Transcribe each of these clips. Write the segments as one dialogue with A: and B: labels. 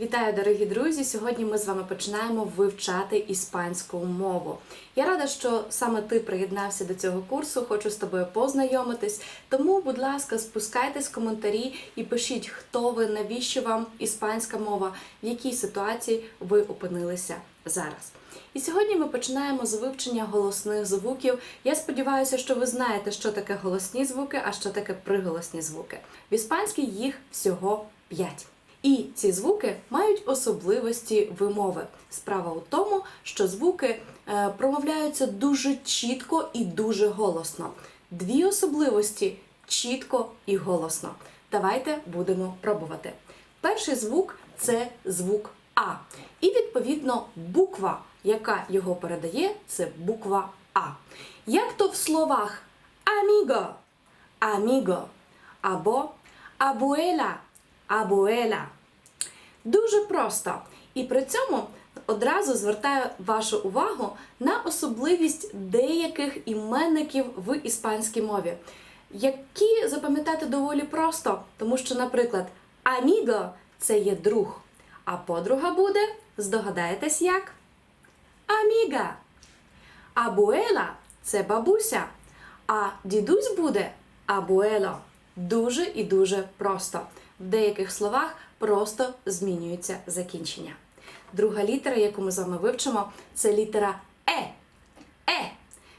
A: Вітаю, дорогі друзі! Сьогодні ми з вами починаємо вивчати іспанську мову. Я рада, що саме ти приєднався до цього курсу. Хочу з тобою познайомитись. Тому, будь ласка, спускайтесь в коментарі і пишіть, хто ви, навіщо вам іспанська мова, в якій ситуації ви опинилися зараз. І сьогодні ми починаємо з вивчення голосних звуків. Я сподіваюся, що ви знаєте, що таке голосні звуки, а що таке приголосні звуки. В іспанській їх всього 5. І ці звуки мають особливості вимови. Справа у тому, що звуки е, промовляються дуже чітко і дуже голосно. Дві особливості чітко і голосно. Давайте будемо пробувати. Перший звук це звук А. І відповідно буква, яка його передає, це буква А. Як то в словах аміго, аміго або абуела, абуела. Дуже просто. І при цьому одразу звертаю вашу увагу на особливість деяких іменників в іспанській мові, які запам'ятати доволі просто, тому що, наприклад, аміго це є друг, а подруга буде, здогадаєтесь як? Аміга. Абуела це бабуся, а дідусь буде абуело. Дуже і дуже просто. В деяких словах просто змінюється закінчення. Друга літера, яку ми з вами вивчимо, це літера Е. Е.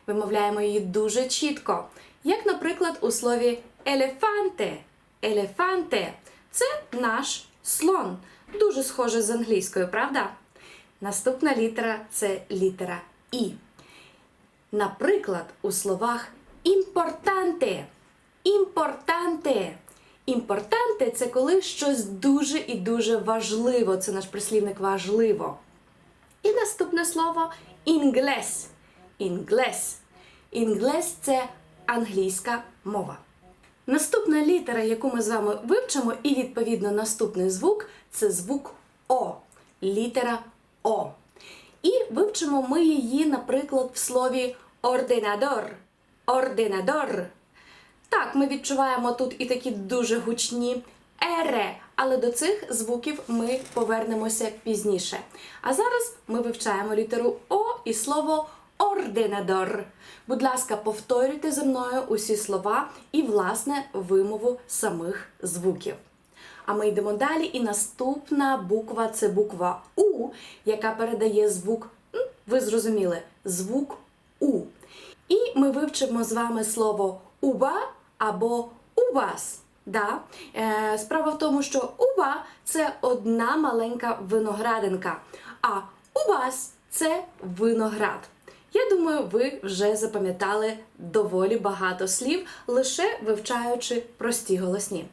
A: Вимовляємо її дуже чітко. Як, наприклад, у слові елефанте. Елефанте це наш слон. Дуже схоже з англійською, правда? Наступна літера це літера І. Наприклад, у словах імпортанте. Імпортанте. Імпортанте це коли щось дуже і дуже важливо. Це наш прислівник важливо. І наступне слово інглес. Інглес. Інглес це англійська мова. Наступна літера, яку ми з вами вивчимо, і відповідно наступний звук це звук О. Літера О. І вивчимо ми її, наприклад, в слові ординадор. Ординадор. Так, ми відчуваємо тут і такі дуже гучні ере, але до цих звуків ми повернемося пізніше. А зараз ми вивчаємо літеру О і слово ординадор. Будь ласка, повторюйте за мною усі слова і, власне, вимову самих звуків. А ми йдемо далі, і наступна буква це буква У, яка передає звук, ви зрозуміли, звук У. І ми вивчимо з вами слово уба або увас. Да? Е, справа в тому, що уба це одна маленька виноградинка, а увас це виноград. Я думаю, ви вже запам'ятали доволі багато слів, лише вивчаючи прості голосні.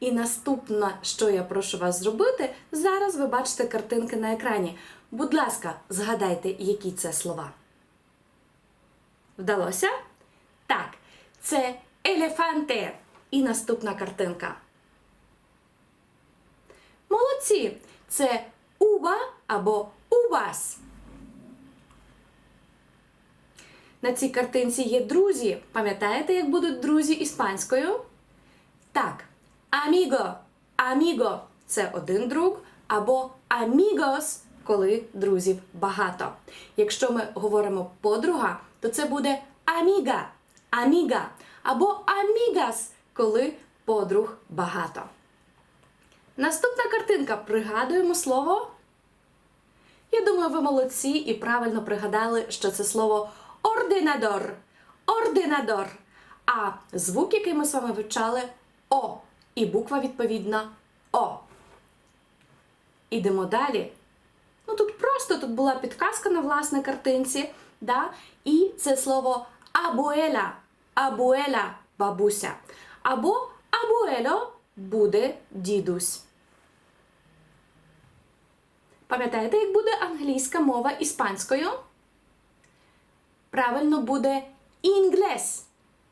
A: І наступне, що я прошу вас зробити, зараз ви бачите картинки на екрані. Будь ласка, згадайте, які це слова. Вдалося? Так, це елефанте. І наступна картинка. Молодці! Це уба або увас. На цій картинці є друзі. Пам'ятаєте, як будуть друзі іспанською? Так, аміго. Аміго це один друг, або амігос, коли друзів багато. Якщо ми говоримо подруга, то це буде аміга, аміга, або амігас, коли подруг багато. Наступна картинка. Пригадуємо слово. Я думаю, ви молодці і правильно пригадали, що це слово ординадор. Ординадор. А звук, який ми з вами вивчали, О. І буква відповідна О. Ідемо далі. Ну тут просто тут була підказка на власне картинці. Да? І це слово абуеля. Абуеля бабуся. Або абуело буде дідусь. Пам'ятаєте, як буде англійська мова іспанською? Правильно буде інглес.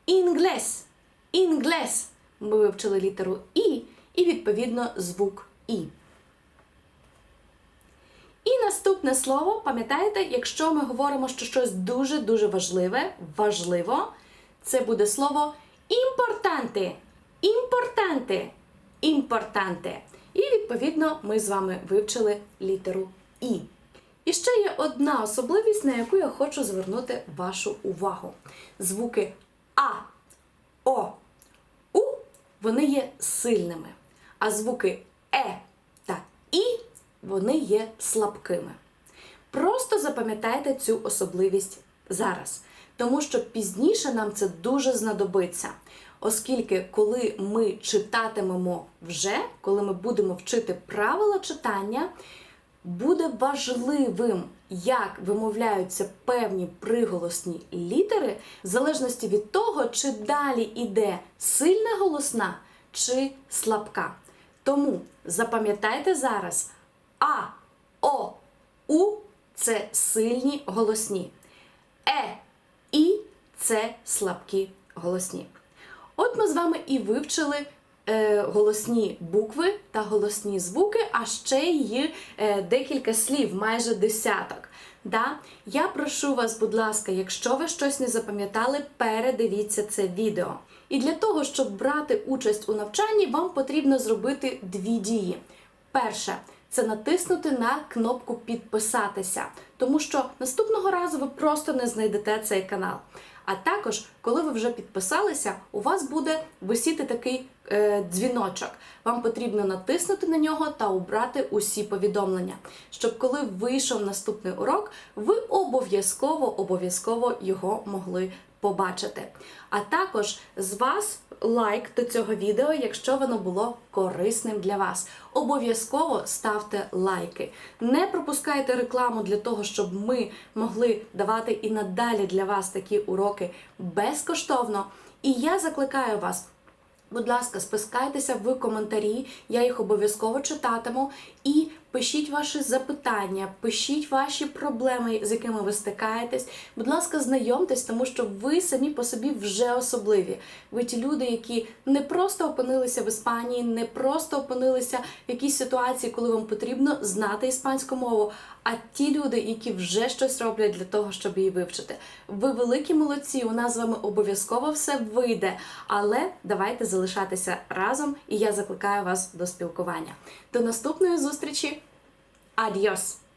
A: Інглес. Інглес. Ми вивчили літеру І і, відповідно, звук І. І наступне слово, пам'ятаєте, якщо ми говоримо, що щось дуже-дуже важливе, важливо, це буде слово імпортанте. Імпортанте. Імпортанте. І відповідно ми з вами вивчили літеру І. І ще є одна особливість, на яку я хочу звернути вашу увагу. Звуки А, О, У вони є сильними, а звуки Е та І вони є слабкими. Просто запам'ятайте цю особливість зараз, тому що пізніше нам це дуже знадобиться. Оскільки, коли ми читатимемо вже, коли ми будемо вчити правила читання, буде важливим, як вимовляються певні приголосні літери, в залежності від того, чи далі йде сильна голосна чи слабка. Тому запам'ятайте зараз А, О, У це сильні голосні. Е, І це слабкі голосні. От ми з вами і вивчили е, голосні букви та голосні звуки, а ще й е, декілька слів, майже десяток. Да? Я прошу вас, будь ласка, якщо ви щось не запам'ятали, передивіться це відео. І для того, щоб брати участь у навчанні, вам потрібно зробити дві дії. Перше це натиснути на кнопку підписатися, тому що наступного разу ви просто не знайдете цей канал. А також, коли ви вже підписалися, у вас буде висіти такий е, дзвіночок. Вам потрібно натиснути на нього та обрати усі повідомлення, щоб коли вийшов наступний урок, ви обов'язково обов'язково його могли побачити. А також з вас лайк до цього відео, якщо воно було корисним для вас. Обов'язково ставте лайки. Не пропускайте рекламу для того, щоб ми могли давати і надалі для вас такі уроки безкоштовно. І я закликаю вас. Будь ласка, спискайтеся в коментарі, я їх обов'язково читатиму. І пишіть ваші запитання, пишіть ваші проблеми, з якими ви стикаєтесь. Будь ласка, знайомтесь, тому що ви самі по собі вже особливі. Ви ті люди, які не просто опинилися в Іспанії, не просто опинилися в якійсь ситуації, коли вам потрібно знати іспанську мову. А ті люди, які вже щось роблять для того, щоб її вивчити. Ви великі молодці, у нас з вами обов'язково все вийде. Але давайте залишатися разом, і я закликаю вас до спілкування. До наступної зустрічі! Adiós.